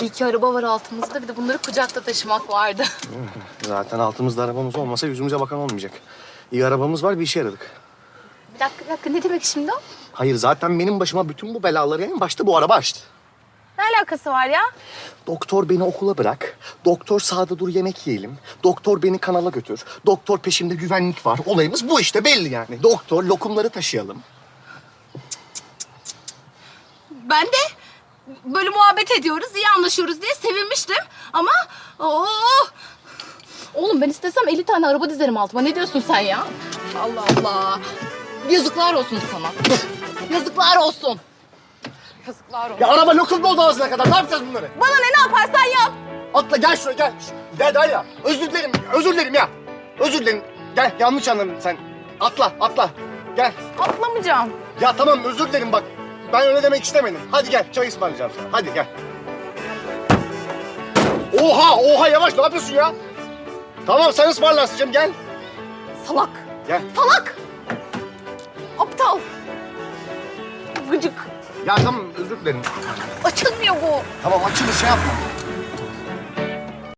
Bir iki araba var altımızda bir de bunları kucakta taşımak vardı. Zaten altımızda arabamız olmasa yüzümüze bakan olmayacak. İyi arabamız var bir işe yaradık. Bir dakika bir dakika ne demek şimdi o? Hayır zaten benim başıma bütün bu belaları en başta bu araba açtı. Ne alakası var ya? Doktor beni okula bırak. Doktor sağda dur yemek yiyelim. Doktor beni kanala götür. Doktor peşimde güvenlik var. Olayımız bu işte belli yani. Doktor lokumları taşıyalım. Ben de böyle muhabbet ediyoruz, iyi anlaşıyoruz diye sevinmiştim. Ama oo, Oğlum ben istesem 50 tane araba dizerim altıma. Ne diyorsun sen ya? Allah Allah. Yazıklar olsun sana. Yazıklar olsun. Yazıklar olsun. Ya araba lokum doldu ağzına kadar. Ne yapacağız bunları? Bana ne ne yaparsan yap. Atla gel şuraya gel. Gel Derya. Özür dilerim. Özür dilerim ya. Özür dilerim. Gel yanlış anladın sen. Atla atla. Gel. Atlamayacağım. Ya tamam özür dilerim bak. Ben öyle demek istemedim. Hadi gel çay ısmarlayacağım sana. Hadi gel. Oha oha yavaş ne yapıyorsun ya? Tamam sen ısmarlarsın canım gel. Salak. Gel. Salak. Aptal. Gıcık. Ya tamam özür dilerim. Açılmıyor bu. Tamam açılış şey yapma.